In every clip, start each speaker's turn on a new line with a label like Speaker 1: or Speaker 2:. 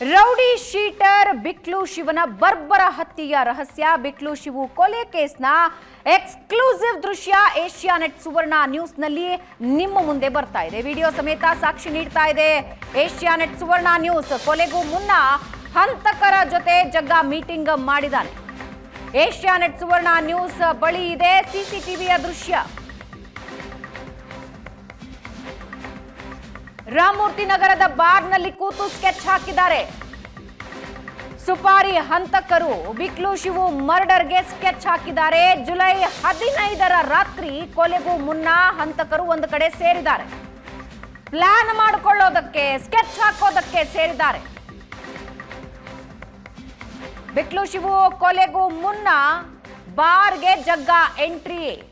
Speaker 1: Rowdy sheeter ಬಿಕ್ಲು ಶಿವನ ಬರ್ಬರ ಹತ್ಯೆಯ ರಹಸ್ಯ. ಬಿಕ್ಲು ಶಿವು ಕೊಲೆ ಕೇಸ್ನ ಎಕ್ಸ್ಕ್ಲೂಸಿವ್ ದೃಶ್ಯ ಏಷ್ಯಾನೆಟ್ ಸುವರ್ಣ ನ್ಯೂಸ್ನಲ್ಲಿ ನಿಮ್ಮ ಮುಂದೆ ಬರ್ತಾ ಇದೆ. ವಿಡಿಯೋ ಸಮೇತ ಸಾಕ್ಷಿ ನೀಡ್ತಾ ಇದೆ ಏಷ್ಯಾನೆಟ್ ಸುವರ್ಣ ನ್ಯೂಸ್. ಕೊಲೆಗೂ ಮುನ್ನ ಹಂತಕರ ಜೊತೆ ಜಗ್ಗ ಮೀಟಿಂಗ್ ಮಾಡಿದ್ದಾನೆ. ಏಷ್ಯಾನೆಟ್ ಸುವರ್ಣ ನ್ಯೂಸ್ ಬಳಿ ಇದೆ. ಸಿಸಿಟಿವಿಯ ದೃಶ್ಯ. ರಾಮಮೂರ್ತಿ ನಗರದ ಬಾರ್ನಲ್ಲಿ ಕೂತು ಸ್ಕೆಚ್ ಹಾಕಿದ್ದಾರೆ. ಸುಪಾರಿ ಹಂತಕರು ಬಿಕ್ಲು ಶಿವು ಮರ್ಡರ್ಗೆ ಸ್ಕೆಚ್ ಹಾಕಿದ್ದಾರೆ. ಜುಲೈ ಹದಿನೈದರ ರಾತ್ರಿ ಕೊಲೆಗೂ ಮುನ್ನ ಹಂತಕರು ಒಂದು ಕಡೆ ಸೇರಿದ್ದಾರೆ. ಪ್ಲಾನ್ ಮಾಡಿಕೊಳ್ಳೋದಕ್ಕೆ, ಸ್ಕೆಚ್ ಹಾಕೋದಕ್ಕೆ ಸೇರಿದ್ದಾರೆ. ಬಿಕ್ಲು ಶಿವು ಕೊಲೆಗೂ ಮುನ್ನ ಬಾರ್ಗೆ ಜಗ್ಗ ಎಂಟ್ರಿ.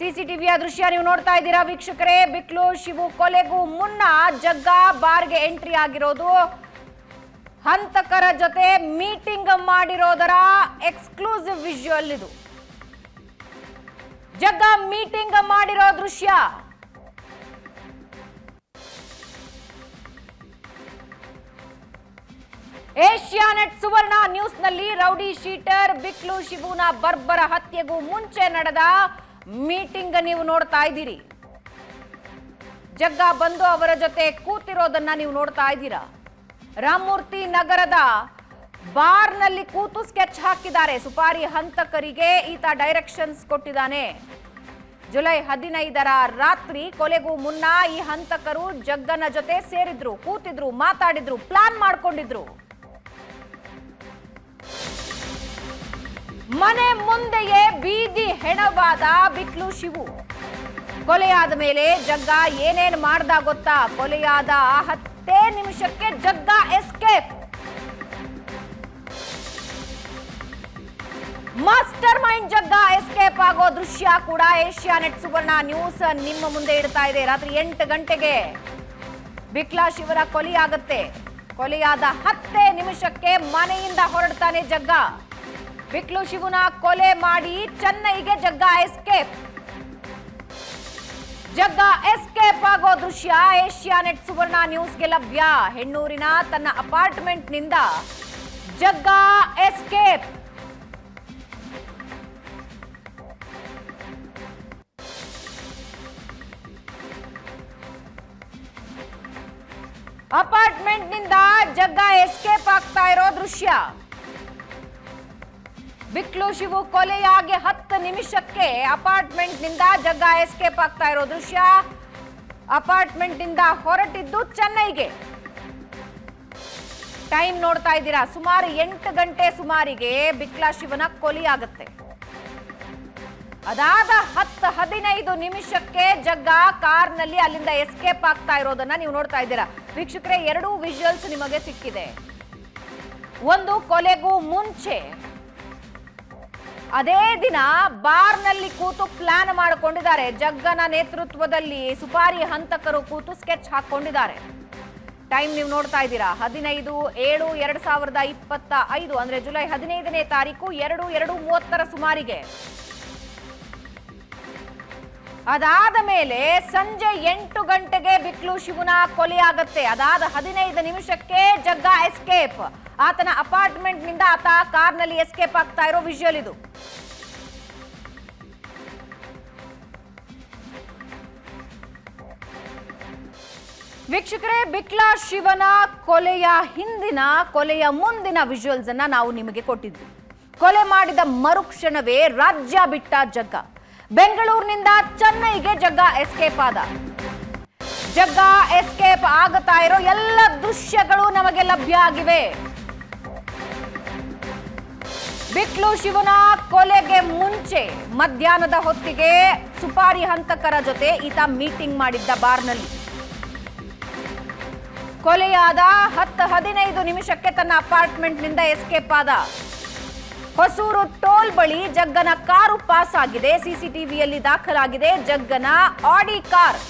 Speaker 1: ಸಿಸಿಟಿವಿಯ ದೃಶ್ಯ ನೀವು ನೋಡ್ತಾ ಇದ್ದೀರಾ ವೀಕ್ಷಕರೇ. ಬಿಕ್ಲು, ಶಿವು ಕೊಲೆಗೂ ಮುನ್ನ ಜಗ್ಗ ಬಾರ್ಗೆ ಎಂಟ್ರಿ ಆಗಿರೋದು. ಹಂತಕರ ಜೊತೆ ಮೀಟಿಂಗ್ ಮಾಡಿರೋದರ ಎಕ್ಸ್ಕ್ಲೂಸಿವ್ ವಿಜುವಲ್ ಇದು. ಜಗ್ಗ ಮೀಟಿಂಗ್ ಮಾಡಿರೋ ದೃಶ್ಯ. ಏಷ್ಯಾನೆಟ್ ಸುವರ್ಣ ನ್ಯೂಸ್ನಲ್ಲಿ ರೌಡಿ ಶೀಟರ್ ಬಿಕ್ಲು, ಶಿವುನ ಬರ್ಬರ ಹತ್ಯೆಗೂ ಮುಂಚೆ ನಡೆದ ಮೀಟಿಂಗ್ ನೀವು ನೋಡ್ತಾ ಇದ್ದೀರಿ. ಜಗ್ಗ ಬಂದು ಅವರ ಜೊತೆ ಕೂತಿರೋದನ್ನ ನೀವು ನೋಡ್ತಾ ಇದ್ದೀರಾ? ರಾಮಮೂರ್ತಿ ನಗರದ ಬಾರ್ನಲ್ಲಿ ಕೂತು ಸ್ಕೆಚ್ ಹಾಕಿದ್ದಾರೆ. ಸುಪಾರಿ ಹಂತಕರಿಗೆ ಈತ ಡೈರೆಕ್ಷನ್ಸ್ ಕೊಟ್ಟಿದ್ದಾನೆ. ಜುಲೈ ಹದಿನೈದರ ರಾತ್ರಿ ಕೊಲೆಗೂ ಮುನ್ನ ಈ ಹಂತಕರು ಜಗ್ಗನ ಜೊತೆ ಸೇರಿದ್ರು, ಕೂತಿದ್ರು, ಮಾತಾಡಿದ್ರು, ಪ್ಲಾನ್ ಮಾಡ್ಕೊಂಡಿದ್ರು. ಮನೆ ಮುಂದೆಯೇ ಬೀದಿ ಹೆಣವಾದ ಬಿಕ್ಲು ಶಿವು. ಕೊಲೆಯಾದ ಮೇಲೆ ಜಗ್ಗ ಏನೇನ್ ಮಾಡ್ದ ಗೊತ್ತಾ? ಕೊಲೆಯಾದ ಹತ್ತೇ ನಿಮಿಷಕ್ಕೆ Jagga escape mastermind Jagga escape ಆಗೋ ದೃಶ್ಯ ಕೂಡ ಏಷ್ಯಾನೆಟ್ ಸುವರ್ಣ ನ್ಯೂಸ್ ನಿಮ್ಮ ಮುಂದೆ ಇಡ್ತಾ ಇದೆ. ರಾತ್ರಿ ಎಂಟು ಗಂಟೆಗೆ ಬಿಕ್ಲಾ ಶಿವರ ಕೊಲೆಯಾಗತ್ತೆ ಕೊಲೆಯಾದ ಹತ್ತೇ ನಿಮಿಷಕ್ಕೆ ಮನೆಯಿಂದ ಹೊರಡ್ತಾನೆ ಜಗ್ಗ. ಬಿಕ್ಲು ಶಿವನ ಕೊಲೆ ಮಾಡಿ ಚೆನ್ನೈಗೆ ಜಗ್ಗ ಎಸ್ಕೇಪ್. ಜಗ್ಗ ಎಸ್ಕೇಪ್ ಆಗೋ ದೃಶ್ಯ ಏಷ್ಯಾ ನೆಟ್ ಸುವರ್ಣ ನ್ಯೂಸ್ಗೆ ಲಭ್ಯ. ಹೆಣ್ಣೂರಿನ ತನ್ನ ಅಪಾರ್ಟ್ಮೆಂಟ್ನಿಂದ ಜಗ್ಗ ಎಸ್ಕೇಪ್. ಅಪಾರ್ಟ್ಮೆಂಟ್ನಿಂದ ಜಗ್ಗ ಎಸ್ಕೇಪ್ ಆಗ್ತಾ ಇರೋ ದೃಶ್ಯ. ಬಿಕ್ಲು ಶಿವು ಕೊಲೆಯಾಗಿ ಹತ್ತು ನಿಮಿಷಕ್ಕೆ ಅಪಾರ್ಟ್ಮೆಂಟ್ನಿಂದ ಜಗ್ಗ ಎಸ್ಕೇಪ್ ಆಗ್ತಾ ಇರೋ ದೃಶ್ಯ. ಅಪಾರ್ಟ್ಮೆಂಟ್ನಿಂದ ಹೊರಟಿದ್ದು ಚೆನ್ನೈಗೆ. ಟೈಮ್ ನೋಡ್ತಾ ಇದ್ದೀರಾ? ಸುಮಾರು ಎಂಟು ಗಂಟೆ ಸುಮಾರಿಗೆ ಬಿಕ್ಲಾ ಶಿವನ ಕೊಲೆಯಾಗುತ್ತೆ. ಅದಾದ ಹತ್ತು ಹದಿನೈದು ನಿಮಿಷಕ್ಕೆ ಜಗ್ಗ ಕಾರ್ನಲ್ಲಿ ಅಲ್ಲಿಂದ ಎಸ್ಕೇಪ್ ಆಗ್ತಾ ಇರೋದನ್ನ ನೀವು ನೋಡ್ತಾ ಇದ್ದೀರಾ. ವೀಕ್ಷಕರೇ, ಎರಡೂ ವಿಜುವಲ್ಸ್ ನಿಮಗೆ ಸಿಕ್ಕಿದೆ. ಒಂದು ಕೊಲೆಗೂ ಮುಂಚೆ ಅದೇ ದಿನ ಬಾರ್ನಲ್ಲಿ ಕೂತು ಪ್ಲಾನ್ ಮಾಡಿಕೊಂಡಿದ್ದಾರೆ. ಜಗ್ಗನ ನೇತೃತ್ವದಲ್ಲಿ ಸುಪಾರಿ ಹಂತಕರು ಕೂತು ಸ್ಕೆಚ್ ಹಾಕೊಂಡಿದ್ದಾರೆ ಟೈಮ್ ನೀವು ನೋಡ್ತಾ ಇದ್ದೀರಾ. ಹದಿನೈದು ಏಳು ಎರಡ್ ಸಾವಿರದ ಇಪ್ಪತ್ತ ಐದು, ಅಂದ್ರೆ ಜುಲೈ ಹದಿನೈದನೇ ತಾರೀಕು ಎರಡು ಎರಡು ಮೂವತ್ತರ ಸುಮಾರಿಗೆ. ಅದಾದ ಮೇಲೆ ಸಂಜೆ ಎಂಟು ಗಂಟೆಗೆ ಬಿಕ್ಲು ಶಿವನ ಕೊಲೆಯಾಗತ್ತೆ ಅದಾದ ಹದಿನೈದು ನಿಮಿಷಕ್ಕೆ ಜಗ್ಗ ಎಸ್ಕೇಪ್ ಆತನ ಅಪಾರ್ಟ್ಮೆಂಟ್ನಿಂದ ಆತ ಕಾರ್ನಲ್ಲಿ ಎಸ್ಕೇಪ್ ಆಗ್ತಾ ಇರೋ ವಿಜುವಲ್ ಇದು. ವೀಕ್ಷಕರೇ, ಬಿಕ್ಲಾ ಶಿವನ ಕೊಲೆಯ ಹಿಂದಿನ, ಕೊಲೆಯ ಮುಂದಿನ ವಿಜುವಲ್ಸ್ ಅನ್ನ ನಾವು ನಿಮಗೆ ಕೊಟ್ಟಿದ್ವಿ ಕೊಲೆ ಮಾಡಿದ ಮರುಕ್ಷಣವೇ ರಾಜ್ಯ ಬಿಟ್ಟ ಜಗ್ಗ. ಬೆಂಗಳೂರಿನಿಂದ ಚೆನ್ನೈಗೆ ಜಗ್ಗ ಎಸ್ಕೇಪ್ ಆದ. ಜಗ್ಗ ಎಸ್ಕೇಪ್ ಆಗುತ್ತಾ ಇರೋ ಎಲ್ಲ ದೃಶ್ಯಗಳು ನಮಗೆ ಲಭ್ಯ ಆಗಿವೆ. ಬಿಕ್ಲು ಶಿವನ ಕೊಲೆಗೆ ಮುಂಚೆ ಮಧ್ಯಾಹ್ನದ ಹೊತ್ತಿಗೆ ಸುಪಾರಿ ಹಂತಕರ ಜೊತೆ ಈತ ಮೀಟಿಂಗ್ ಮಾಡಿದ್ದ ಬಾರ್ನಲ್ಲಿ ಕೊಲೆಯಾದ ಹತ್ತು ಹದಿನೈದು ನಿಮಿಷಕ್ಕೆ ತನ್ನ ಅಪಾರ್ಟ್ಮೆಂಟ್ನಿಂದ ಎಸ್ಕೇಪ್ ಆದ. ಹೊಸೂರು ಟೋಲ್ ಬಳಿ ಜಗ್ಗನ ಕಾರು ಪಾಸ್ ಆಗಿದೆ. ಸಿಸಿಟಿವಿಯಲ್ಲಿ ದಾಖಲಾಗಿದೆ ಜಗ್ಗನ ಆಡಿ ಕಾರ್.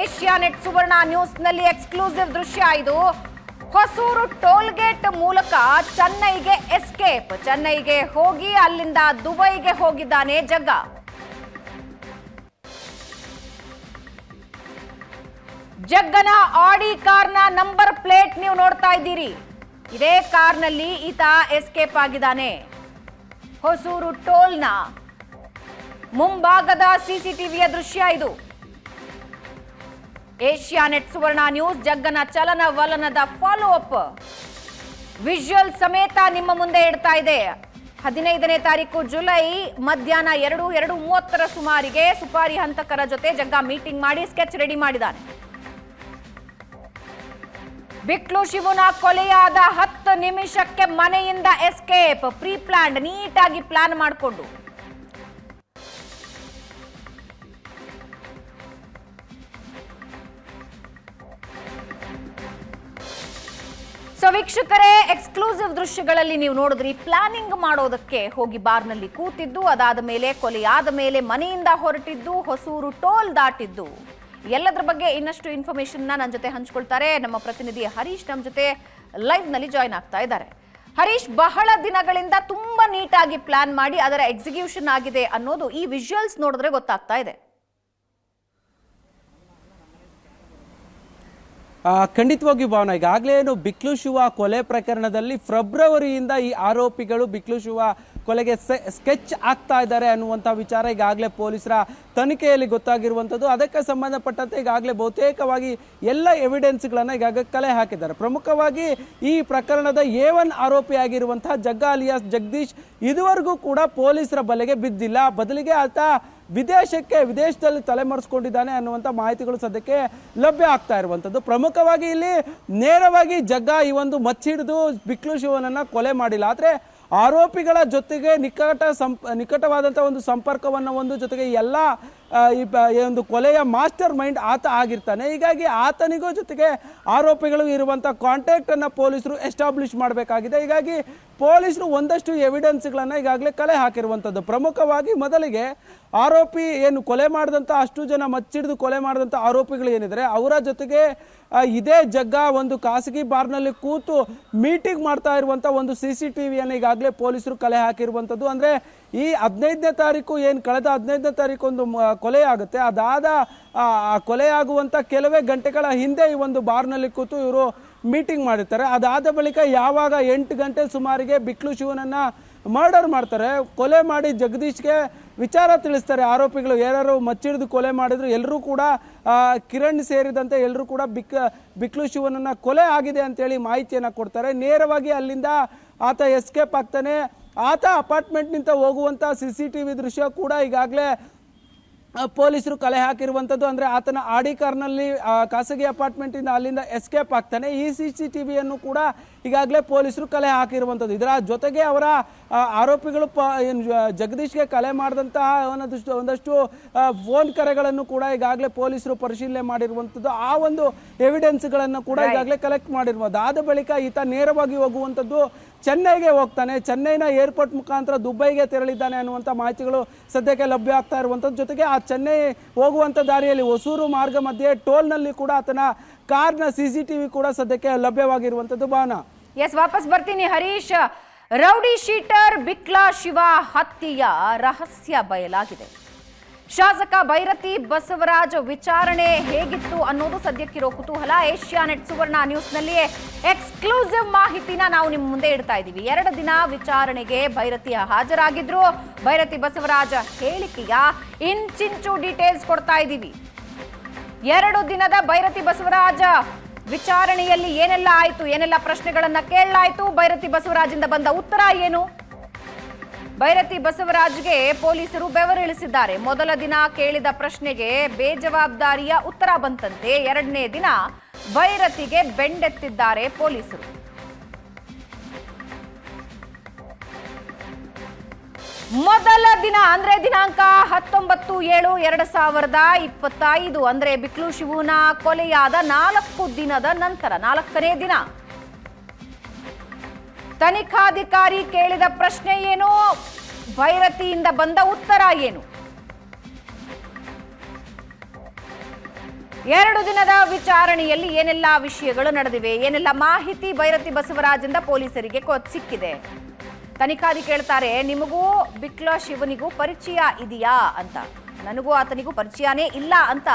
Speaker 1: ಏಷ್ಯಾನೆಟ್ ಸುವರ್ಣ ನ್ಯೂಸ್ನಲ್ಲಿ ಎಕ್ಸ್ಕ್ಲೂಸಿವ್ ದೃಶ್ಯ ಇದು. ಹೊಸೂರು ಟೋಲ್ ಗೇಟ್ ಮೂಲಕ ಚೆನ್ನೈಗೆ ಎಸ್ಕೇಪ್. ಚೆನ್ನೈಗೆ ಹೋಗಿ ಅಲ್ಲಿಂದ ದುಬೈಗೆ ಹೋಗಿದ್ದಾನೆ ಜಗ್ಗ. ಜಗ್ಗನ ಆಡಿ ಕಾರ್ನ ನಂಬರ್ ಪ್ಲೇಟ್ ನೀವು ನೋಡ್ತಾ ಇದ್ದೀರಿ. ಇದೇ ಕಾರ್ನಲ್ಲಿ ಈತ ಎಸ್ಕೇಪ್ ಆಗಿದ್ದಾನೆ. ಹೊಸೂರು ಟೋಲ್ನ ಮುಂಭಾಗದ ಸಿಸಿಟಿವಿಯ ದೃಶ್ಯ ಇದು. ಏಷ್ಯಾ ನೆಟ್ ಸುವರ್ಣ ನ್ಯೂಸ್, ಜಗ್ಗನ ಚಲನವಲನದ ಫಾಲೋ ಅಪ್ ವಿಜುವಲ್ ಸಮೇತ ನಿಮ್ಮ ಮುಂದೆ ಇಡ್ತಾ ಇದೆ. ಹದಿನೈದನೇ ತಾರೀಕು ಜುಲೈ, ಮಧ್ಯಾಹ್ನ ಎರಡು ಎರಡು ಮೂವತ್ತರ ಸುಮಾರಿಗೆ ಸುಪಾರಿ ಹಂತಕರ ಜೊತೆ ಜಗ್ಗ ಮೀಟಿಂಗ್ ಮಾಡಿ ಸ್ಕೆಚ್ ರೆಡಿ ಮಾಡಿದ್ದಾನೆ. ಬಿಕ್ಲು ಶಿವನ ಕೊಲೆಯಾದ ಹತ್ತು ನಿಮಿಷಕ್ಕೆ ಮನೆಯಿಂದ ಎಸ್ಕೇಪ್. ಪ್ರೀ ಪ್ಲಾನ್ಡ್ ನೀಟಾಗಿ ಪ್ಲಾನ್ ಮಾಡಿಕೊಂಡು. ಸೊ ವೀಕ್ಷಕರೇ, ಎಕ್ಸ್ಕ್ಲೂಸಿವ್ ದೃಶ್ಯಗಳಲ್ಲಿ ನೀವು ನೋಡಿದ್ರಿ, ಪ್ಲಾನಿಂಗ್ ಮಾಡೋದಕ್ಕೆ ಹೋಗಿ ಬಾರ್ನಲ್ಲಿ ಕೂತಿದ್ದು, ಅದಾದ ಮೇಲೆ, ಕೊಲೆಯಾದ ಮೇಲೆ ಮನೆಯಿಂದ ಹೊರಟಿದ್ದು, ಹೊಸೂರು ಟೋಲ್ ದಾಟಿದ್ದು. ಎಲ್ಲದರ ಬಗ್ಗೆ ಇನ್ನಷ್ಟು ಇನ್ಫಾರ್ಮೇಶನ್ನ ನನ್ನ ಜೊತೆ ಹಂಚ್ಕೊಳ್ತಾರೆ. ನಮ್ಮ ಪ್ರತಿನಿಧಿ ಹರೀಶ್ ನಮ್ಮ ಜೊತೆ ಲೈವ್ನಲ್ಲಿ ಜಾಯ್ನ್ ಆಗ್ತಾ ಇದ್ದಾರೆ. ಹರೀಶ್, ಬಹಳ ದಿನಗಳಿಂದ ತುಂಬಾ ನೀಟಾಗಿ ಪ್ಲಾನ್ ಮಾಡಿ ಅದರ ಎಕ್ಸಿಕ್ಯೂಷನ್ ಆಗಿದೆ ಅನ್ನೋದು ಈ ವಿಜುವಲ್ಸ್ ನೋಡಿದ್ರೆ ಗೊತ್ತಾಗ್ತಾ ಇದೆ.
Speaker 2: ಖಂಡಿತವಾಗಿಯೂ ಭಾವನ ಈಗಾಗಲೇ ಏನು ಬಿಕ್ಲು ಶಿವ ಕೊಲೆ ಪ್ರಕರಣದಲ್ಲಿ ಫೆಬ್ರವರಿಯಿಂದ ಈ ಆರೋಪಿಗಳು ಬಿಕ್ಲು ಶಿವ ಕೊಲೆಗೆ ಸ್ಕೆಚ್ ಆಗ್ತಾ ಇದ್ದಾರೆ ಅನ್ನುವಂಥ ವಿಚಾರ ಈಗಾಗಲೇ ಪೊಲೀಸರ ತನಿಖೆಯಲ್ಲಿ ಗೊತ್ತಾಗಿರುವಂಥದ್ದು. ಅದಕ್ಕೆ ಸಂಬಂಧಪಟ್ಟಂತೆ ಈಗಾಗಲೇ ಬಹುತೇಕವಾಗಿ ಎಲ್ಲ ಎವಿಡೆನ್ಸ್ಗಳನ್ನು ಈಗಾಗಲೇ ಕಲೆ ಹಾಕಿದ್ದಾರೆ. ಪ್ರಮುಖವಾಗಿ ಈ ಪ್ರಕರಣದ A one ಆರೋಪಿಯಾಗಿರುವಂಥ Jagga alias Jagadish ಇದುವರೆಗೂ ಕೂಡ ಪೊಲೀಸರ ಬಲೆಗೆ ಬಿದ್ದಿಲ್ಲ. ಬದಲಿಗೆ ಆತ ವಿದೇಶಕ್ಕೆ, ವಿದೇಶದಲ್ಲಿ ತಲೆಮರೆಸ್ಕೊಂಡಿದ್ದಾನೆ ಅನ್ನುವಂಥ ಮಾಹಿತಿಗಳು ಸದ್ಯಕ್ಕೆ ಲಭ್ಯ ಆಗ್ತಾ ಇರುವಂಥದ್ದು. ಪ್ರಮುಖವಾಗಿ ಇಲ್ಲಿ ನೇರವಾಗಿ ಜಗ್ಗ ಈ ಒಂದು ಮಚ್ಚಿಡಿದು ಬಿಕ್ಲು ಶಿವನನ್ನು ಕೊಲೆ ಮಾಡಿಲ್ಲ. ಆದರೆ ಆರೋಪಿಗಳ ಜೊತೆಗೆ ನಿಕಟ ಸಂಪ್, ನಿಕಟವಾದಂಥ ಒಂದು ಸಂಪರ್ಕವನ್ನು ಒಂದು ಜೊತೆಗೆ ಎಲ್ಲ ಈ ಒಂದು ಕೊಲೆಯ ಮಾಸ್ಟರ್ ಮೈಂಡ್ ಆತ ಆಗಿರ್ತಾನೆ. ಹೀಗಾಗಿ ಆತನಿಗೂ ಜೊತೆಗೆ ಆರೋಪಿಗಳು ಇರುವಂಥ ಕಾಂಟ್ಯಾಕ್ಟನ್ನು ಪೊಲೀಸರು ಎಸ್ಟಾಬ್ಲಿಷ್ ಮಾಡಬೇಕಾಗಿದೆ. ಹೀಗಾಗಿ ಪೊಲೀಸರು ಒಂದಷ್ಟು ಎವಿಡೆನ್ಸ್ಗಳನ್ನು ಈಗಾಗಲೇ ಕಲೆ ಹಾಕಿರುವಂಥದ್ದು ಪ್ರಮುಖವಾಗಿ ಮೊದಲಿಗೆ ಆರೋಪಿ ಏನು ಕೊಲೆ ಮಾಡಿದಂಥ ಅಷ್ಟು ಜನ ಮಚ್ಚಿಡಿದು ಕೊಲೆ ಮಾಡಿದಂಥ ಆರೋಪಿಗಳು ಏನಿದ್ದಾರೆ ಅವರ ಜೊತೆಗೆ ಇದೇ ಜಗ್ಗ ಒಂದು ಖಾಸಗಿ ಬಾರ್ನಲ್ಲಿ ಕೂತು ಮೀಟಿಂಗ್ ಮಾಡ್ತಾ ಇರುವಂಥ ಒಂದು ಸಿ ಸಿ ಟಿ ವಿಯನ್ನು ಈಗಾಗಲೇ ಪೊಲೀಸರು ಕಲೆ ಹಾಕಿರುವಂಥದ್ದು ಅಂದರೆ ಈ ಹದಿನೈದನೇ ತಾರೀಕು ಏನು, ಕಳೆದ ಹದಿನೈದನೇ ತಾರೀಕು ಒಂದು ಕೊಲೆ ಆಗುತ್ತೆ ಅದಾದ, ಆ ಆ ಕೊಲೆ ಆಗುವಂಥ ಕೆಲವೇ ಗಂಟೆಗಳ ಹಿಂದೆ ಈ ಒಂದು ಬಾರ್ನಲ್ಲಿ ಕೂತು ಇವರು ಮೀಟಿಂಗ್ ಮಾಡಿರ್ತಾರೆ. ಅದಾದ ಬಳಿಕ ಯಾವಾಗ ಎಂಟು ಗಂಟೆ ಸುಮಾರಿಗೆ ಬಿಕ್ಲು ಶಿವನನ್ನು ಮರ್ಡರ್ ಮಾಡ್ತಾರೆ. ಕೊಲೆ ಮಾಡಿ ಜಗದೀಶ್ಗೆ ವಿಚಾರ ತಿಳಿಸ್ತಾರೆ ಆರೋಪಿಗಳು. ಯಾರ್ಯಾರು ಮಚ್ಚಿಡಿದು ಕೊಲೆ ಮಾಡಿದ್ರು ಎಲ್ಲರೂ ಕೂಡ ಕಿರಣ್ ಸೇರಿದಂತೆ ಎಲ್ಲರೂ ಕೂಡ ಬಿಕ್, ಬಿಕ್ಲು ಶಿವನನ್ನು ಕೊಲೆ ಆಗಿದೆ ಅಂತೇಳಿ ಮಾಹಿತಿಯನ್ನು ಕೊಡ್ತಾರೆ. ನೇರವಾಗಿ ಅಲ್ಲಿಂದ ಆತ ಎಸ್ಕೇಪ್ ಆಗ್ತಾನೆ. ಆತ ಅಪಾರ್ಟ್ಮೆಂಟ್ನಿಂದ ಹೋಗುವಂಥ ಸಿ ಸಿ ಟಿ ವಿ ದೃಶ್ಯ ಕೂಡ ಈಗಾಗಲೇ ಪೊಲೀಸರು ಕಲೆ ಹಾಕಿರುವಂಥದ್ದು ಅಂದರೆ ಆತನ ಆಡಿ ಕಾರ್ನಲ್ಲಿ ಖಾಸಗಿ ಅಪಾರ್ಟ್ಮೆಂಟಿಂದ ಅಲ್ಲಿಂದ ಎಸ್ಕೇಪ್ ಆಗ್ತಾನೆ. ಈ ಸಿ ಸಿ ಟಿ ವಿಯನ್ನು ಕೂಡ ಈಗಾಗಲೇ ಪೊಲೀಸರು ಕಲೆ ಹಾಕಿರುವಂಥದ್ದು ಇದರ ಜೊತೆಗೆ ಅವರ ಆರೋಪಿಗಳು ಪ ಜಗದೀಶ್ಗೆ ಕಲೆ ಮಾಡಿದಂತಹ ಒಂದಷ್ಟು ಒಂದಷ್ಟು ಫೋನ್ ಕರೆಗಳನ್ನು ಕೂಡ ಈಗಾಗಲೇ ಪೊಲೀಸರು ಪರಿಶೀಲನೆ ಮಾಡಿರುವಂಥದ್ದು ಆ ಒಂದು ಎವಿಡೆನ್ಸ್ಗಳನ್ನು ಕೂಡ ಈಗಾಗಲೇ ಕಲೆಕ್ಟ್ ಮಾಡಿರುವಂಥದ್ದು ಆದ ಬಳಿಕ ಈತ ನೇರವಾಗಿ ಹೋಗುವಂಥದ್ದು ಚೆನ್ನೈಗೆ ಹೋಗ್ತಾನೆ. ಚೆನ್ನೈನ ಏರ್ಪೋರ್ಟ್ ಮುಖಾಂತರ ದುಬೈಗೆ ತೆರಳಿದ್ದಾನೆ ಅನ್ನುವಂಥ ಮಾಹಿತಿಗಳು ಸದ್ಯಕ್ಕೆ ಲಭ್ಯ ಆಗ್ತಾ ಇರುವಂಥದ್ದು. ಜೊತೆಗೆ ಆ ಚೆನ್ನೈ ಹೋಗುವಂಥ ದಾರಿಯಲ್ಲಿ ಹೊಸೂರು ಮಾರ್ಗ ಮಧ್ಯೆ ಟೋಲ್ನಲ್ಲಿ ಕೂಡ ಆತನ ಕಾರ್ನ ಸಿ ಸಿ ಟಿ ವಿ ಕೂಡ ಸದ್ಯಕ್ಕೆ ಲಭ್ಯವಾಗಿರುವಂಥದ್ದು. ಭಾವನ
Speaker 1: ಎಸ್, ವಾಪಸ್ ಬರ್ತೀನಿ. ಹರೀಶ್, ರೌಡಿ ಶೀಟರ್ ಬಿಕ್ಲಾ ಶಿವ ಹತ್ಯೆಯ ರಹಸ್ಯ ಬಯಲಾಗಿದೆ. ಶಾಸಕ ಭೈರತಿ ಬಸವರಾಜ್ ವಿಚಾರಣೆ ಹೇಗಿತ್ತು ಅನ್ನೋದು ಸದ್ಯಕ್ಕಿರೋ ಕುತೂಹಲ. ಏಷ್ಯಾ ನೆಟ್ ಸುವರ್ಣ ನ್ಯೂಸ್ನಲ್ಲಿಯೇ ಎಕ್ಸ್ಕ್ಲೂಸಿವ್ ಮಾಹಿತಿನ ನಾವು ನಿಮ್ಮ ಮುಂದೆ ಇಡ್ತಾ ಇದ್ದೀವಿ. ಎರಡು ದಿನ ವಿಚಾರಣೆಗೆ ಭೈರತಿ ಹಾಜರಾಗಿದ್ರು. ಭೈರತಿ ಬಸವರಾಜ ಹೇಳಿಕೆಯ ಇಂಚಿಂಚು ಡೀಟೇಲ್ಸ್ ಕೊಡ್ತಾ ಇದ್ದೀವಿ. ಎರಡು ದಿನದ ಭೈರತಿ ಬಸವರಾಜ ವಿಚಾರಣೆಯಲ್ಲಿ ಏನೆಲ್ಲ ಆಯಿತು, ಏನೆಲ್ಲ ಪ್ರಶ್ನೆಗಳನ್ನು ಕೇಳಲಾಯಿತು, ಭೈರತಿ ಬಸವರಾಜಿಂದ ಬಂದ ಉತ್ತರ ಏನು? ಭೈರತಿ ಬಸವರಾಜ್ಗೆ ಪೊಲೀಸರು ಬೆವರಿಳಿಸಿದ್ದಾರೆ. ಮೊದಲ ದಿನ ಕೇಳಿದ ಪ್ರಶ್ನೆಗೆ ಬೇಜವಾಬ್ದಾರಿಯ ಉತ್ತರ ಬಂತಂತೆ. ಎರಡನೇ ದಿನ ಭೈರತಿಗೆ ಬೆಂಡೆತ್ತಿದ್ದಾರೆ ಪೊಲೀಸರು. ಮೊದಲ ದಿನ ಅಂದ್ರೆ ದಿನಾಂಕ ಹತ್ತೊಂಬತ್ತು ಏಳು ಎರಡು ಸಾವಿರದ ಇಪ್ಪತ್ತೈದು. ಅಂದ್ರೆ ಬಿಕ್ಲು ಶಿವನ ಕೊಲೆಯಾದ ನಾಲ್ಕು ದಿನದ ನಂತರ, ನಾಲ್ಕನೇ ದಿನ. ತನಿಖಾಧಿಕಾರಿ ಕೇಳಿದ ಪ್ರಶ್ನೆ ಏನು? ಭೈರತಿಯಿಂದ ಬಂದ ಉತ್ತರ ಏನು? ಎರಡು ದಿನದ ವಿಚಾರಣೆಯಲ್ಲಿ ಏನೆಲ್ಲ ವಿಷಯಗಳು ನಡೆದಿವೆ, ಏನೆಲ್ಲ ಮಾಹಿತಿ ಭೈರತಿ ಬಸವರಾಜಿಂದ ಪೊಲೀಸರಿಗೆ ಸಿಕ್ಕಿದೆ? ತನಿಖಾಧಿ ಕೇಳ್ತಾರೆ, ನಿಮಗೂ, ಬಿಕ್ಲಾ ಶಿವನಿಗೂ ಪರಿಚಯ ಇದೆಯಾ? ಅಂತ. ನನಗೂ ಆತನಿಗೂ ಪರಿಚಯನೇ ಇಲ್ಲ ಅಂತ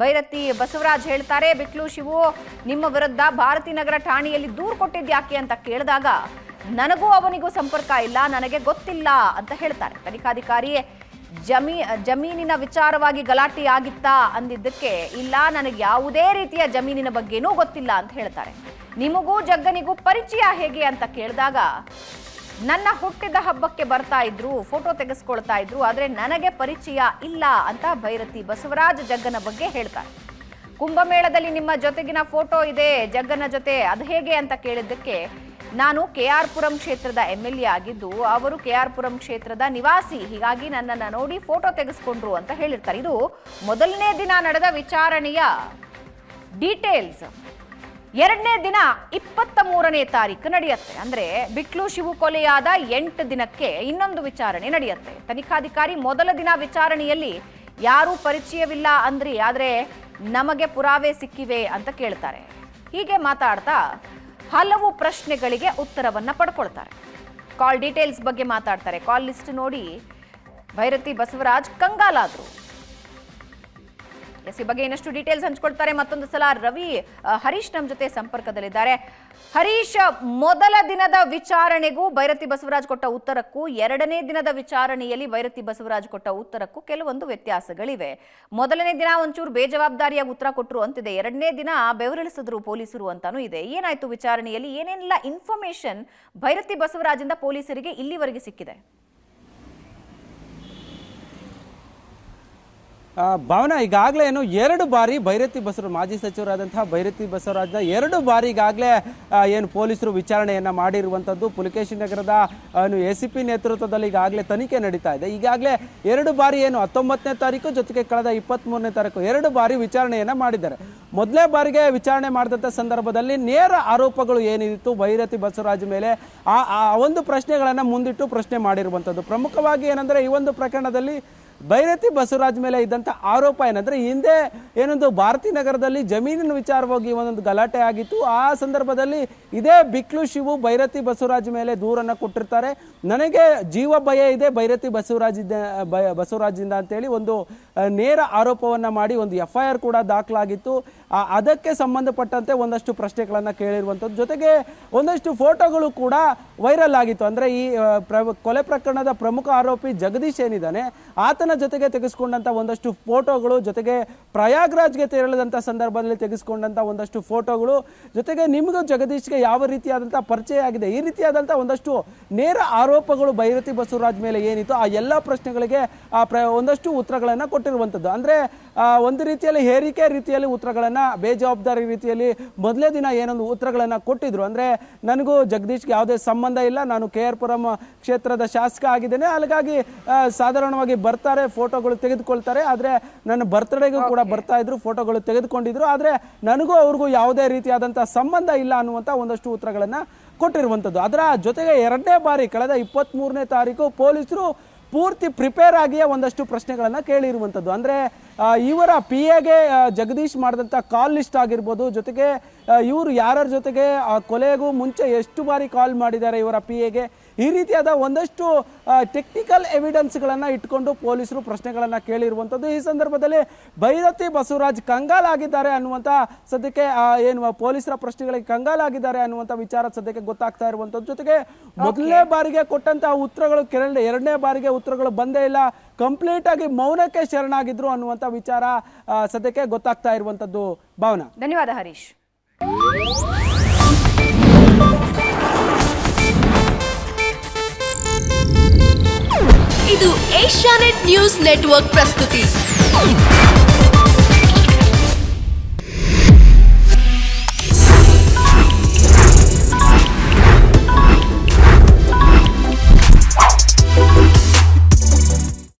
Speaker 1: ಭೈರತಿ ಬಸವರಾಜ್ ಹೇಳ್ತಾರೆ. ಬಿಟ್ಲು ಶಿವು, ನಿಮ್ಮ ವಿರುದ್ಧ ಭಾರತಿ ನಗರ ಠಾಣೆಯಲ್ಲಿ ದೂರು ಕೊಟ್ಟಿದ್ಯಾಕೆ ಅಂತ ಕೇಳಿದಾಗ, ನನಗೂ ಅವನಿಗೂ ಸಂಪರ್ಕ ಇಲ್ಲ, ನನಗೆ ಗೊತ್ತಿಲ್ಲ ಅಂತ ಹೇಳ್ತಾರೆ. ತನಿಖಾಧಿಕಾರಿ, ಜಮೀ, ಜಮೀನಿನ ವಿಚಾರವಾಗಿ ಗಲಾಟೆ ಆಗಿತ್ತಾ ಅಂದಿದ್ದಕ್ಕೆ, ಇಲ್ಲ, ನನಗೆ ಯಾವುದೇ ರೀತಿಯ ಜಮೀನಿನ ಬಗ್ಗೆನೂ ಗೊತ್ತಿಲ್ಲ ಅಂತ ಹೇಳ್ತಾರೆ. ನಿಮಗೂ ಜಗ್ಗನಿಗೂ ಪರಿಚಯ ಹೇಗೆ ಅಂತ ಕೇಳಿದಾಗ ನನ್ನ ಹುಟ್ಟಿದ ಹಬ್ಬಕ್ಕೆ ಬರ್ತಾ ಇದ್ರು ಫೋಟೋ ತೆಗೆಸ್ಕೊಳ್ತಾ ಇದ್ರು, ಆದ್ರೆ ನನಗೆ ಪರಿಚಯ ಇಲ್ಲ ಅಂತ ಭೈರತಿ ಬಸವರಾಜ್ ಜಗ್ಗನ ಬಗ್ಗೆ ಹೇಳ್ತಾರೆ. ಕುಂಭಮೇಳದಲ್ಲಿ ನಿಮ್ಮ ಜೊತೆಗಿನ ಫೋಟೋ ಇದೆ, ಜಗ್ಗನ ಜೊತೆ ಅದು ಹೇಗೆ ಅಂತ ಕೇಳಿದ್ದಕ್ಕೆ ನಾನು ಕೆ ಆರ್ ಪುರಂ ಕ್ಷೇತ್ರದ ಎಂ ಎಲ್ ಎ ಆಗಿದ್ದು, ಅವರು ಕೆ ಆರ್ ಪುರಂ ಕ್ಷೇತ್ರದ ನಿವಾಸಿ, ಹೀಗಾಗಿ ನನ್ನನ್ನು ನೋಡಿ ಫೋಟೋ ತೆಗೆಸ್ಕೊಂಡ್ರು ಅಂತ ಹೇಳಿರ್ತಾರೆ. ಇದು ಮೊದಲನೇ ದಿನ ನಡೆದ ವಿಚಾರಣೆಯ ಡೀಟೇಲ್ಸ್ ಎರಡನೇ ದಿನ ಇಪ್ಪತ್ತ ಮೂರನೇ ತಾರೀಕು ನಡೆಯುತ್ತೆ. ಅಂದ್ರೆ ಬಿಕ್ಲು ಶಿವು ಕೊಲೆಯಾದ ಎಂಟು ದಿನಕ್ಕೆ ಇನ್ನೊಂದು ವಿಚಾರಣೆ ನಡೆಯುತ್ತೆ. ತನಿಖಾಧಿಕಾರಿ ಮೊದಲ ದಿನ ವಿಚಾರಣೆಯಲ್ಲಿ ಯಾರೂ ಪರಿಚಯವಿಲ್ಲ ಅಂದ್ರಿ, ಆದ್ರೆ ನಮಗೆ ಪುರಾವೆ ಸಿಕ್ಕಿವೆ ಅಂತ ಕೇಳ್ತಾರೆ. ಹೀಗೆ ಮಾತಾಡ್ತಾ ಹಲವು ಪ್ರಶ್ನೆಗಳಿಗೆ ಉತ್ತರವನ್ನ ಪಡ್ಕೊಳ್ತಾರೆ. ಕಾಲ್ ಡೀಟೇಲ್ಸ್ ಬಗ್ಗೆ ಮಾತಾಡ್ತಾರೆ. ಕಾಲ್ ಲಿಸ್ಟ್ ನೋಡಿ, ಭೈರತಿ ಬಸವರಾಜ್ ಕಂಗಾಲಾದ್ರು. ಎಸ್, ಈ ಬಗ್ಗೆ ಇನ್ನಷ್ಟು ಡೀಟೇಲ್ಸ್ ಹಂಚ್ಕೊಳ್ತಾರೆ ಮತ್ತೊಂದು ಸಲ ರವಿ ಹರೀಶ್ ನಮ್ಮ ಜೊತೆ ಸಂಪರ್ಕದಲ್ಲಿದ್ದಾರೆ. ಹರೀಶ್, ಮೊದಲ ದಿನದ ವಿಚಾರಣೆಗೂ ಭೈರತಿ ಬಸವರಾಜ್ ಕೊಟ್ಟ ಉತ್ತರಕ್ಕೂ ಎರಡನೇ ದಿನದ ವಿಚಾರಣೆಯಲ್ಲಿ ಭೈರತಿ ಬಸವರಾಜ್ ಕೊಟ್ಟ ಉತ್ತರಕ್ಕೂ ಕೆಲವೊಂದು ವ್ಯತ್ಯಾಸಗಳಿವೆ. ಮೊದಲನೇ ದಿನ ಒಂಚೂರು ಬೇಜವಾಬ್ದಾರಿಯಾಗಿ ಉತ್ತರ ಕೊಟ್ಟರು ಅಂತಿದೆ. ಎರಡನೇ ದಿನ ಬೆವರಿಳಿಸಿದ್ರು ಪೊಲೀಸರು ಅಂತಾನೂ ಇದೆ. ಏನಾಯ್ತು ವಿಚಾರಣೆಯಲ್ಲಿ? ಏನೇನೆಲ್ಲ ಇನ್ಫಾರ್ಮೇಶನ್ ಭೈರತಿ ಬಸವರಾಜಿಂದ ಪೊಲೀಸರಿಗೆ ಇಲ್ಲಿವರೆಗೆ ಸಿಕ್ಕಿದೆ?
Speaker 2: ಭಾವನಾ, ಈಗಾಗಲೇ ಏನು ಎರಡು ಬಾರಿ ಭೈರತಿ ಬಸವರಾಜ್ ಮಾಜಿ ಸಚಿವರಾದಂತಹ ಭೈರತಿ ಬಸವರಾಜ್ನ ಎರಡು ಬಾರಿ ಈಗಾಗಲೇ ಏನು ಪೊಲೀಸರು ವಿಚಾರಣೆಯನ್ನು ಮಾಡಿರುವಂಥದ್ದು ಪುಲಿಕೇಶಿ ನಗರದ ಏನು ಎ ಸಿ ಪಿ ನೇತೃತ್ವದಲ್ಲಿ ಈಗಾಗಲೇ ತನಿಖೆ ನಡೀತಾ ಇದೆ. ಈಗಾಗಲೇ ಎರಡು ಬಾರಿ ಏನು ಹತ್ತೊಂಬತ್ತನೇ ತಾರೀಕು ಜೊತೆಗೆ ಕಳೆದ ಇಪ್ಪತ್ತ್ಮೂರನೇ ತಾರೀಕು ಎರಡು ಬಾರಿ ವಿಚಾರಣೆಯನ್ನು ಮಾಡಿದ್ದಾರೆ. ಮೊದಲನೇ ಬಾರಿಗೆ ವಿಚಾರಣೆ ಮಾಡಿದಂಥ ಸಂದರ್ಭದಲ್ಲಿ ನೇರ ಆರೋಪಗಳು ಏನಿತ್ತು? ಭೈರತಿ ಬಸವರಾಜ್ ಮೇಲೆ ಆ ಒಂದು ಪ್ರಶ್ನೆಗಳನ್ನು ಮುಂದಿಟ್ಟು ಪ್ರಶ್ನೆ ಮಾಡಿರುವಂಥದ್ದು ಪ್ರಮುಖವಾಗಿ ಏನಂದರೆ ಈ ಒಂದು ಪ್ರಕರಣದಲ್ಲಿ ಭೈರತಿ ಬಸವರಾಜ್ ಮೇಲೆ ಇದ್ದಂಥ ಆರೋಪ ಏನಂದರೆ ಹಿಂದೆ ಏನೊಂದು ಭಾರತಿ ನಗರದಲ್ಲಿ ಜಮೀನಿನ ವಿಚಾರವಾಗಿ ಒಂದೊಂದು ಗಲಾಟೆ ಆಗಿತ್ತು. ಆ ಸಂದರ್ಭದಲ್ಲಿ ಇದೇ ಬಿಕ್ಲು ಶಿವು ಭೈರತಿ ಬಸವರಾಜ್ ಮೇಲೆ ದೂರನ್ನು ಕೊಟ್ಟಿರ್ತಾರೆ. ನನಗೆ ಜೀವ ಭಯ ಇದೆ ಭೈರತಿ ಬಸವರಾಜ್ ಬಸವರಾಜಿಂದ ಅಂತೇಳಿ ಒಂದು ನೇರ ಆರೋಪವನ್ನು ಮಾಡಿ ಒಂದು ಎಫ್ ಐ ಆರ್ ಕೂಡ ದಾಖಲಾಗಿತ್ತು. ಅದಕ್ಕೆ ಸಂಬಂಧಪಟ್ಟಂತೆ ಒಂದಷ್ಟು ಪ್ರಶ್ನೆಗಳನ್ನು ಕೇಳಿರುವಂಥದ್ದು. ಜೊತೆಗೆ ಒಂದಷ್ಟು ಫೋಟೋಗಳು ಕೂಡ ವೈರಲ್ ಆಗಿತ್ತು. ಅಂದರೆ ಈ ಪ್ರ- ಕೊಲೆ ಪ್ರಕರಣದ ಪ್ರಮುಖ ಆರೋಪಿ ಜಗದೀಶ್ ಏನಿದ್ದಾನೆ, ಆತನ ಜೊತೆಗೆ ತೆಗೆಸ್ಕೊಂಡಂಥ ಒಂದಷ್ಟು ಫೋಟೋಗಳು, ಜೊತೆಗೆ ಪ್ರಯಾಗ್ರಾಜ್ಗೆ ತೆರಳಿದಂಥ ಸಂದರ್ಭದಲ್ಲಿ ತೆಗೆಸ್ಕೊಂಡಂಥ ಒಂದಷ್ಟು ಫೋಟೋಗಳು, ಜೊತೆಗೆ ನಿಮಗೂ ಜಗದೀಶ್ಗೆ ಯಾವ ರೀತಿಯಾದಂಥ ಪರಿಚಯ ಆಗಿದೆ? ಈ ರೀತಿಯಾದಂಥ ಒಂದಷ್ಟು ನೇರ ಆರೋಪಗಳು ಭೈರತಿ ಬಸವರಾಜ್ ಮೇಲೆ ಏನಿತ್ತು? ಆ ಎಲ್ಲ ಪ್ರಶ್ನೆಗಳಿಗೆ ಆ ಪ್ರ, ಒಂದಷ್ಟು ಉತ್ತರಗಳನ್ನು ಕೊಟ್ಟಿರುವಂಥದ್ದು. ಅಂದರೆ ಒಂದು ರೀತಿಯಲ್ಲಿ ಹೇರಿಕೆ ರೀತಿಯಲ್ಲಿ ಉತ್ತರಗಳನ್ನು ಬೇಜವಾಬ್ದಾರಿ ರೀತಿಯಲ್ಲಿ ಮೊದಲೇ ದಿನ ಏನೊಂದು ಉತ್ತರಗಳನ್ನು ಕೊಟ್ಟಿದ್ರು. ಅಂದರೆ ನನಗೂ ಜಗದೀಶ್ಗೆ ಯಾವುದೇ ಸಂಬಂಧ ಇಲ್ಲ. ನಾನು ಕೆ ಆರ್ ಪುರಂ ಕ್ಷೇತ್ರದ ಶಾಸಕ ಆಗಿದ್ದೇನೆ. ಹಾಗಾಗಿ ಸಾಧಾರಣವಾಗಿ ಬರ್ತಾರೆ ಫೋಟೋಗಳು ತೆಗೆದುಕೊಳ್ತಾರೆ. ಆದರೆ ನನ್ನ ಬರ್ತ್ಡೇಗೂ ಕೂಡ ಬರ್ತಾ ಇದ್ರು ಫೋಟೋಗಳು ತೆಗೆದುಕೊಂಡಿದ್ರು. ಆದರೆ ನನಗೂ ಅವ್ರಿಗೂ ಯಾವುದೇ ರೀತಿಯಾದಂಥ ಸಂಬಂಧ ಇಲ್ಲ ಅನ್ನುವಂಥ ಒಂದಷ್ಟು ಉತ್ತರಗಳನ್ನು ಕೊಟ್ಟಿರುವಂಥದ್ದು ಅದರ ಜೊತೆಗೆ ಎರಡನೇ ಬಾರಿ ಕಳೆದ ಇಪ್ಪತ್ತ್ಮೂರನೇ ತಾರೀಕು ಪೊಲೀಸರು ಪೂರ್ತಿ ಪ್ರಿಪೇರ್ ಆಗಿಯೇ ಒಂದಷ್ಟು ಪ್ರಶ್ನೆಗಳನ್ನು ಕೇಳಿರುವಂಥದ್ದು ಅಂದರೆ ಇವರ ಪಿ ಎಗೆ ಜಗದೀಶ್ ಮಾಡಿದಂಥ ಕಾಲ್ ಲಿಸ್ಟ್ ಆಗಿರ್ಬೋದು ಜೊತೆಗೆ ಇವರು ಯಾರ್ಯಾರ ಜೊತೆಗೆ ಆ ಕೊಲೆಗೂ ಮುಂಚೆ ಎಷ್ಟು ಬಾರಿ ಕಾಲ್ ಮಾಡಿದ್ದಾರೆ ಇವರ ಪಿ ಎಗೆ ಈ ರೀತಿಯಾದ ಒಂದಷ್ಟು ಟೆಕ್ನಿಕಲ್ ಎವಿಡೆನ್ಸ್ಗಳನ್ನು ಇಟ್ಕೊಂಡು ಪೊಲೀಸರು ಪ್ರಶ್ನೆಗಳನ್ನು ಕೇಳಿರುವಂಥದ್ದು ಈ ಸಂದರ್ಭದಲ್ಲಿ ಭೈರತಿ ಬಸವರಾಜ್ ಕಂಗಾಲಾಗಿದ್ದಾರೆ ಅನ್ನುವಂಥ ಸದ್ಯಕ್ಕೆ ಏನು ಪೊಲೀಸರ ಪ್ರಶ್ನೆಗಳಿಗೆ ಕಂಗಾಲಾಗಿದ್ದಾರೆ ಅನ್ನುವಂಥ ವಿಚಾರ ಸದ್ಯಕ್ಕೆ ಗೊತ್ತಾಗ್ತಾ ಇರುವಂಥದ್ದು ಜೊತೆಗೆ ಮೊದಲನೇ ಬಾರಿಗೆ ಕೊಟ್ಟಂತಹ ಉತ್ತರಗಳು ಕೆರಳ ಎರಡನೇ ಬಾರಿಗೆ ಉತ್ತರಗಳು ಬಂದೇ ಇಲ್ಲ. ಕಂಪ್ಲೀಟ್ ಆಗಿ ಮೌನಕ್ಕೆ ಶರಣಾಗಿದ್ರು ಅನ್ನುವಂಥ ವಿಚಾರ ಸದ್ಯಕ್ಕೆ ಗೊತ್ತಾಗ್ತಾ ಇರುವಂಥದ್ದು ಭಾವನಾ.
Speaker 1: ಧನ್ಯವಾದ ಹರೀಶ್.
Speaker 3: ಇದು ಏಷ್ಯಾನೆಟ್ ನ್ಯೂಸ್ ನೆಟ್ವರ್ಕ್ ಪ್ರಸ್ತುತಿ.